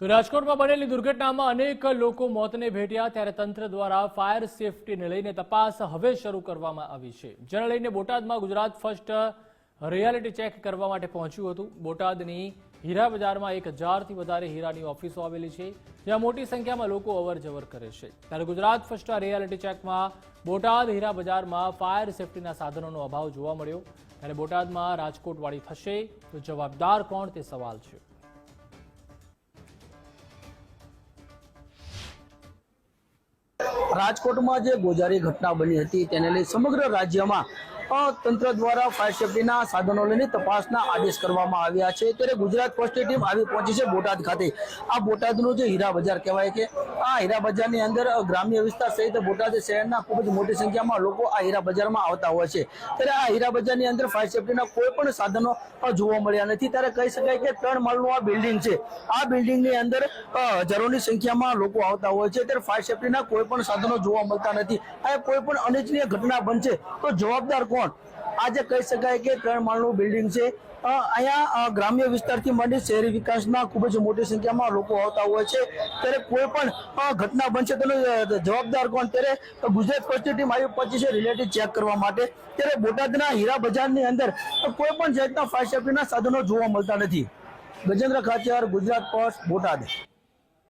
તો રાજકોટમાં બનેલી દુર્ઘટનામાં અનેક લોકો મોતને ભેટ્યા ત્યારે તંત્ર દ્વારા ફાયર સેફટીને લઈને તપાસ હવે શરૂ કરવામાં આવી છે. જેને લઈને બોટાદમાં ગુજરાત ફર્સ્ટ રિયાલિટી ચેક કરવા માટે પહોંચ્યું હતું. બોટાદની હીરા બજારમાં એક હજારથી વધારે હીરાની ઓફિસો આવેલી છે, જ્યાં મોટી સંખ્યામાં લોકો અવર જવર કરે છે. ત્યારે ગુજરાત ફર્સ્ટ રિયાલિટી ચેકમાં બોટાદ હીરા બજારમાં ફાયર સેફટીના સાધનોનો અભાવ જોવા મળ્યો. ત્યારે બોટાદમાં રાજકોટવાળી થશે તો જવાબદાર કોણ તે સવાલ છે. રાજકોટમાં જે ગોજારી ઘટના બની હતી તેને લઈ સમગ્ર રાજ્યમાં તંત્ર દ્વારા ફાયર સેફટીના સાધનો લઈને તપાસના આદેશ કરવામાં આવ્યા છે. ત્યારે ગુજરાત ફર્સ્ટ ટીમ આવી પહોંચી છે બોટાદ ખાતે. આ બોટાદનું જે હીરા બજાર કહેવાય કે આ હીરા બજારની અંદર ગ્રામ્ય વિસ્તાર સહિત બોટાદ શહેરના ખૂબ જ મોટી સંખ્યામાં લોકો આ હીરા બજારમાં આવતા હોય છે. ત્યારે આ હીરા બજારની અંદર ફાયર સેફટીના કોઈ પણ સાધનો જોવા મળ્યા નથી. ત્યારે કહી શકાય કે ત્રણ માળનું આ બિલ્ડિંગ છે. આ બિલ્ડિંગની અંદર હજારોની સંખ્યામાં લોકો આવતા હોય છે. ત્યારે ફાયર સેફટીના કોઈ પણ સાધનો જોવા મળતા નથી. આ કોઈ પણ અનિચ્છનીય ઘટના બનશે તો જવાબદાર કોણ આજે કહી શકાય કે ત્રણ માળનું બિલ્ડિંગ છે. અહીંયા ગ્રામ્ય વિસ્તારથી માંડી શહેરી વિકાસના ખૂબ જ મોટી સંખ્યામાં લોકો આવતા હોય છે. ત્યારે કોઈ પણ ઘટના બનશે તેનો જવાબદાર કોણ? ત્યારે ગુજરાત ફર્સ્ટ ટીમ આવી પહોંચી છે રિલેટિવ ચેક કરવા માટે. ત્યારે બોટાદના હીરા બજારની અંદર કોઈ પણ જાતના ફાયર સેફ્ટીના સાધનો જોવા મળતા નથી. ગજેન્દ્ર ખાચર ગુજરાત પોસ્ટ બોટાદ.